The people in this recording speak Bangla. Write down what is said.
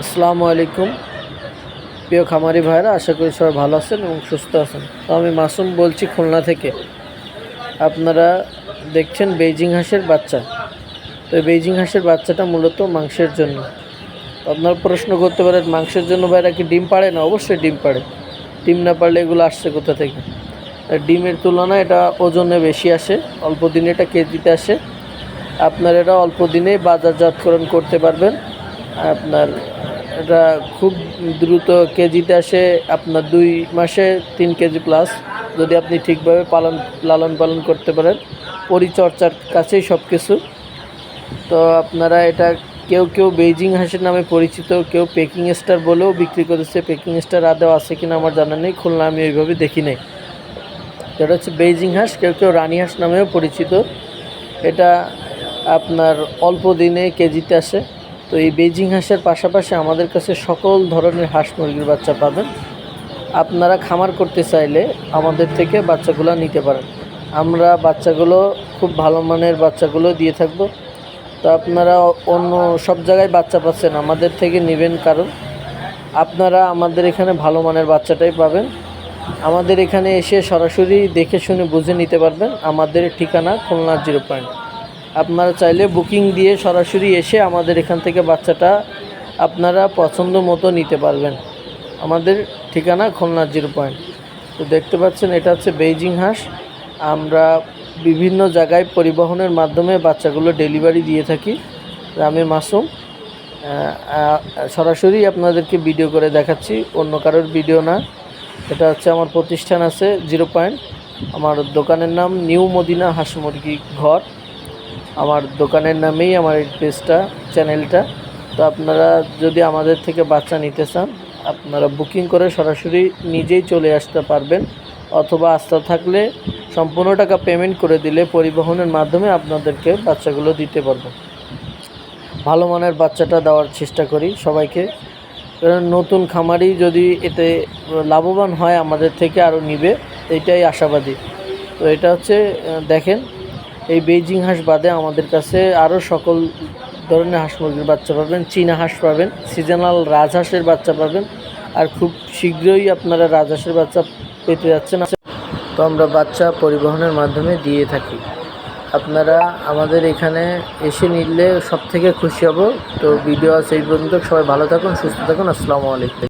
আসসালামু আলাইকুম। প্রিয় খামারি ভাইরা আশা করি সবাই ভালো আছেন এবং সুস্থ আছেন। তো আমি মাসুম বলছি খুলনা থেকে। আপনারা দেখছেন বেইজিং হাঁসের বাচ্চা। তো বেইজিং হাঁসের বাচ্চাটা মূলত মাংসের জন্য। আপনারা প্রশ্ন করতে পারেন, মাংসের জন্য ভাইরা কি ডিম পাড়ে? না, অবশ্যই ডিম পাড়ে। ডিম না পারলে এগুলো আসছে কোথা থেকে? ডিমের তুলনায় এটা ওজনে বেশি আসে, অল্প দিনে এটা কেজিতে আসে। আপনার এটা অল্প দিনেই বাজারজাতকরণ করতে পারবেন। আপনার এটা খুব দ্রুত কেজিতে আসে আপনার দুই মাসে তিন কেজি প্লাস যদি আপনি ঠিকভাবে পালন, লালন পালন করতে পারেন পরিচর্যার কাছেই সব কিছু তো আপনারা এটা কেউ কেউ বেইজিং হাঁসের নামে পরিচিত, কেউ পেকিং স্টার বলেও বিক্রি করেছে। পেকিং স্টার আদেও আছে কিনা আমার জানা নেই, খুলনা আমি ওইভাবে দেখি নাই। এটা হচ্ছে বেইজিং হাঁস, কেউ কেউ রানী হাঁস নামেও পরিচিত। এটা আপনার অল্প দিনে কেজিতে আসে। তো এই বেজিং হাঁসের পাশাপাশি আমাদের কাছে সকল ধরনের হাঁস মুরগির বাচ্চা পাবেন। আপনারা খামার করতে চাইলে আমাদের থেকে বাচ্চাগুলো নিতে পারেন। আমরা বাচ্চাগুলো খুব ভালো মানের বাচ্চাগুলো দিয়ে থাকব। তো আপনারা অন্য সব জায়গায় বাচ্চা পাচ্ছেন, আমাদের থেকে নেবেন কারণ আপনারা আমাদের এখানে ভালো মানের বাচ্চাটাই পাবেন। আমাদের এখানে এসে সরাসরি দেখে শুনে বুঝে নিতে পারবেন। আমাদের ঠিকানা খুলনা জিরো পয়েন্ট। আপনারা চাইলে বুকিং দিয়ে সরাসরি এসে আমাদের এখান থেকে বাচ্চাটা আপনারা পছন্দ মতো নিতে পারবেন। আমাদের ঠিকানা খুলনা জিরো পয়েন্ট। তো দেখতে পাচ্ছেন, এটা হচ্ছে বেইজিং হাঁস। আমরা বিভিন্ন জায়গায় পরিবহনের মাধ্যমে বাচ্চাগুলো ডেলিভারি দিয়ে থাকি। আমি মাসুম সরাসরি আপনাদেরকে ভিডিও করে দেখাচ্ছি, অন্য কারোর ভিডিও না। এটা হচ্ছে আমার প্রতিষ্ঠান আছে জিরো পয়েন্ট। আমার দোকানের নাম নিউ মদিনা হাঁস মুরগি ঘর। আমার দোকানের নামেই, আমার এই পেজটা, চ্যানেলটা। তো আপনারা যদি আমাদের থেকে বাচ্চা নিতে চান, আপনারা বুকিং করে সরাসরি নিজেই চলে আসতে পারবেন। অথবা আস্থা থাকলে সম্পূর্ণ টাকা পেমেন্ট করে দিলে পরিবহনের মাধ্যমে আপনাদেরকে বাচ্চাগুলো দিতে পারব। ভালো মানের বাচ্চাটা দেওয়ার চেষ্টা করি সবাইকে। কারণ নতুন খামারি যদি এতে লাভবান হয়, আমাদের থেকে আরও নিবে, এটাই আশাবাদী। তো এটা হচ্ছে দেখেন এই বেইজিং হাঁস বাদে আমাদের কাছে আরও সকল ধরনের হাঁস মুরগির বাচ্চা পাবেন, চীনা হাঁস পাবেন সিজনাল রাজহাঁসের বাচ্চা পাবেন, আর খুব শীঘ্রই আপনারা রাজহাঁসের বাচ্চা পেতে যাচ্ছেন। তো আমরা বাচ্চা পরিবহনের মাধ্যমে দিয়ে থাকি। আপনারা আমাদের এখানে এসে নিলে সব থেকে খুশি হব। তো ভিডিও আছে এই পর্যন্ত। সবাই ভালো থাকুন, সুস্থ থাকুন। আসসালামু আলাইকুম।